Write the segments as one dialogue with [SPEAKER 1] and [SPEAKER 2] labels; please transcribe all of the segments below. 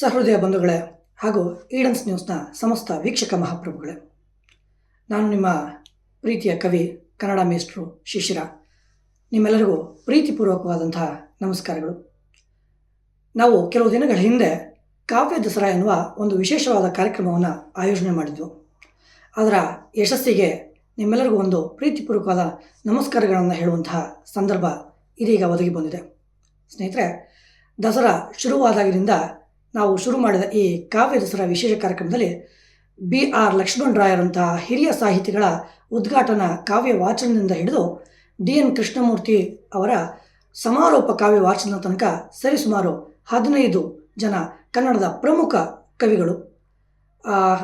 [SPEAKER 1] ಸಹೃದಯ ಬಂಧುಗಳೇ ಹಾಗೂ ಈಡನ್ಸ್ ನ್ಯೂಸ್ನ ಸಮಸ್ತ ವೀಕ್ಷಕ ಮಹಾಪ್ರಭುಗಳೇ, ನಾನು ನಿಮ್ಮ ಪ್ರೀತಿಯ ಕವಿ, ಕನ್ನಡ ಮೇಷ್ಟ್ರು ಶಿಶಿರ. ನಿಮ್ಮೆಲ್ಲರಿಗೂ ಪ್ರೀತಿಪೂರ್ವಕವಾದಂತಹ ನಮಸ್ಕಾರಗಳು. ನಾವು ಕೆಲವು ದಿನಗಳ ಹಿಂದೆ ಕಾವ್ಯ ದಸರಾ ಎನ್ನುವ ಒಂದು ವಿಶೇಷವಾದ ಕಾರ್ಯಕ್ರಮವನ್ನು ಆಯೋಜನೆ ಮಾಡಿದ್ವು. ಅದರ ಯಶಸ್ಸಿಗೆ ನಿಮ್ಮೆಲ್ಲರಿಗೂ ಒಂದು ಪ್ರೀತಿಪೂರ್ವಕವಾದ ನಮಸ್ಕಾರಗಳನ್ನು ಹೇಳುವಂತಹ ಸಂದರ್ಭ ಇದೀಗ ಒದಗಿ ಬಂದಿದೆ. ಸ್ನೇಹಿತರೆ, ದಸರಾ ಶುರುವಾದಾಗಿನಿಂದ ನಾವು ಶುರು ಮಾಡಿದ ಈ ಕಾವ್ಯ ದಸರಾ ವಿಶೇಷ ಕಾರ್ಯಕ್ರಮದಲ್ಲಿ ಬಿ ಆರ್ ಲಕ್ಷ್ಮಣ್ ರಾಯರಂತಹ ಹಿರಿಯ ಸಾಹಿತಿಗಳ ಉದ್ಘಾಟನಾ ಕಾವ್ಯ ವಾಚನದಿಂದ ಹಿಡಿದು ಡಿ ಎನ್ ಕೃಷ್ಣಮೂರ್ತಿ ಅವರ ಸಮಾರೋಪ ಕಾವ್ಯ ವಾಚನದ ತನಕ ಸರಿಸುಮಾರು ಹದಿನೈದು ಜನ ಕನ್ನಡದ ಪ್ರಮುಖ ಕವಿಗಳು.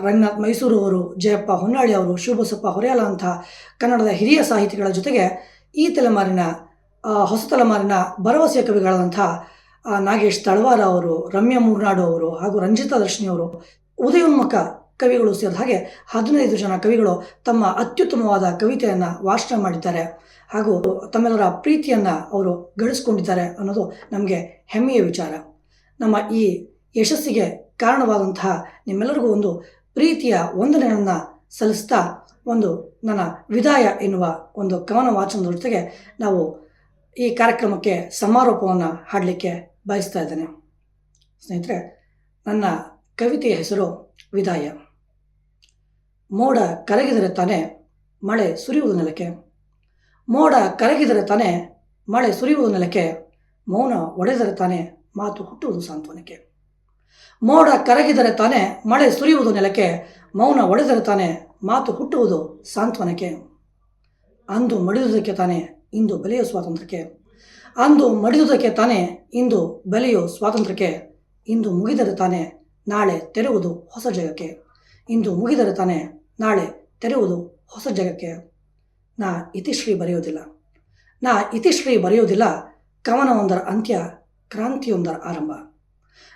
[SPEAKER 1] ರಂಗನಾಥ್ ಮೈಸೂರು ಅವರು, ಜಯಪ್ಪ ಹೊನ್ನಾಳಿ ಅವರು, ಶಿವಬಸಪ್ಪ ಹೊರೆಯಲ ಅಂತಹ ಕನ್ನಡದ ಹಿರಿಯ ಸಾಹಿತಿಗಳ ಜೊತೆಗೆ ಈ ತಲೆಮಾರಿನ ಹೊಸ ತಲೆಮಾರಿನ ಭರವಸೆಯ ಕವಿಗಳಾದಂಥ ನಾಗೇಶ್ ತಳವಾರ ಅವರು, ರಮ್ಯ ಮೂರ್ನಾಡು ಅವರು ಹಾಗೂ ರಂಜಿತಾ ದರ್ಶಿನಿ ಅವರು ಉದಯೋನ್ಮುಖ ಕವಿಗಳು ಸೇರಿದ ಹಾಗೆ ಹದಿನೈದು ಜನ ಕವಿಗಳು ತಮ್ಮ ಅತ್ಯುತ್ತಮವಾದ ಕವಿತೆಯನ್ನು ವಾಚನ ಮಾಡಿದ್ದಾರೆ ಹಾಗೂ ತಮ್ಮೆಲ್ಲರ ಪ್ರೀತಿಯನ್ನು ಅವರು ಗಳಿಸ್ಕೊಂಡಿದ್ದಾರೆ ಅನ್ನೋದು ನಮಗೆ ಹೆಮ್ಮೆಯ ವಿಚಾರ. ನಮ್ಮ ಈ ಯಶಸ್ಸಿಗೆ ಕಾರಣವಾದಂತಹ ನಿಮ್ಮೆಲ್ಲರಿಗೂ ಒಂದು ಪ್ರೀತಿಯ ವಂದನೆಗಳನ್ನು ಸಲ್ಲಿಸ್ತಾ ಒಂದು ನನ್ನ ವಿದಾಯ ಎನ್ನುವ ಒಂದು ಕವನ ವಾಚನದ ಜೊತೆಗೆ ನಾವು ಈ ಕಾರ್ಯಕ್ರಮಕ್ಕೆ ಸಮಾರೋಪವನ್ನು ಹಾಡಲಿಕ್ಕೆ ಬಯಸ್ತಾ ಇದ್ದೇನೆ. ಸ್ನೇಹಿತರೆ, ನನ್ನ ಕವಿತೆಯ ಹೆಸರು ವಿದಾಯ. ಮೋಡ ಕರಗಿದರೆ ತಾನೇ ಮಳೆ ಸುರಿಯುವುದು ನೆಲಕ್ಕೆ. ಮೋಡ ಕರಗಿದರೆ ತಾನೇ ಮಳೆ ಸುರಿಯುವುದು ನೆಲಕ್ಕೆ. ಮೌನ ಒಡೆದರೆ ತಾನೇ ಮಾತು ಹುಟ್ಟುವುದು ಸಾಂತ್ವನಕ್ಕೆ. ಮೋಡ ಕರಗಿದರೆ ತಾನೇ ಮಳೆ ಸುರಿಯುವುದು ನೆಲಕ್ಕೆ. ಮೌನ ಒಡೆದರೆ ತಾನೇ ಮಾತು ಹುಟ್ಟುವುದು ಸಾಂತ್ವನಕ್ಕೆ. ಅಂದು ಮಡಿದುದಕ್ಕೆ ತಾನೇ ಇಂದು ಬೆಲೆಯೋ ಸ್ವಾತಂತ್ರ್ಯಕ್ಕೆ, ಅಂದು ಮಡಿದುದಕ್ಕೆ ತಾನೇ ಇಂದು ಬೆಲೆಯೋ ಸ್ವಾತಂತ್ರ್ಯಕ್ಕೆ, ಇಂದು ಮುಗಿದರೆ ತಾನೇ ನಾಳೆ ತೆರೆಯುವುದು ಹೊಸ ಜಗಕ್ಕೆ, ಇಂದು ಮುಗಿದರೆ ತಾನೇ ನಾಳೆ ತೆರೆಯುವುದು ಹೊಸ ಜಗಕ್ಕೆ. ನಾ ಇತಿಶ್ರೀ ಬರೆಯೋದಿಲ್ಲ ನಾ ಇತಿಶ್ರೀ ಬರೆಯೋದಿಲ್ಲ ಕವನವೊಂದರ ಅಂತ್ಯ, ಕ್ರಾಂತಿಯೊಂದರ ಆರಂಭ.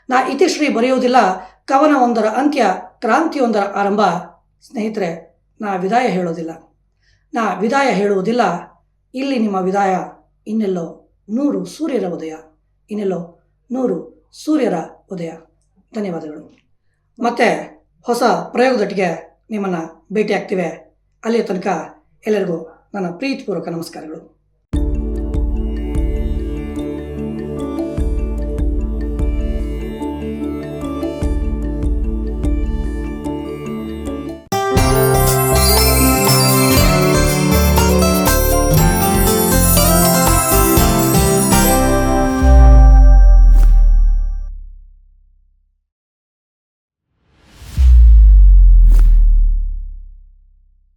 [SPEAKER 1] ನಾ ಇತಿಶ್ರೀ ಬರೆಯುವುದಿಲ್ಲ. ಕವನವೊಂದರ ಅಂತ್ಯ, ಕ್ರಾಂತಿಯೊಂದರ ಆರಂಭ. ಸ್ನೇಹಿತರೆ, ನಾ ವಿದಾಯ ಹೇಳೋದಿಲ್ಲ ನಾ ವಿದಾಯ ಹೇಳುವುದಿಲ್ಲ. ಇಲ್ಲಿ ನಿಮ್ಮ ವಿದಾಯ. ಇನ್ನೆಲ್ಲೋ ನೂರು ಸೂರ್ಯರ ಉದಯ. ಇನ್ನೆಲ್ಲೋ ನೂರು ಸೂರ್ಯರ ಉದಯ. ಧನ್ಯವಾದಗಳು. ಮತ್ತೆ ಹೊಸ ಪ್ರಯೋಗದೊಟ್ಟಿಗೆ ನಿಮ್ಮನ್ನು ಭೇಟಿ ಆಗ್ತೀವಿ ಅಲ್ಲಿಯ ತನಕ ಎಲ್ಲರಿಗೂ ನನ್ನ ಪ್ರೀತಿಪೂರ್ವಕ ನಮಸ್ಕಾರಗಳು.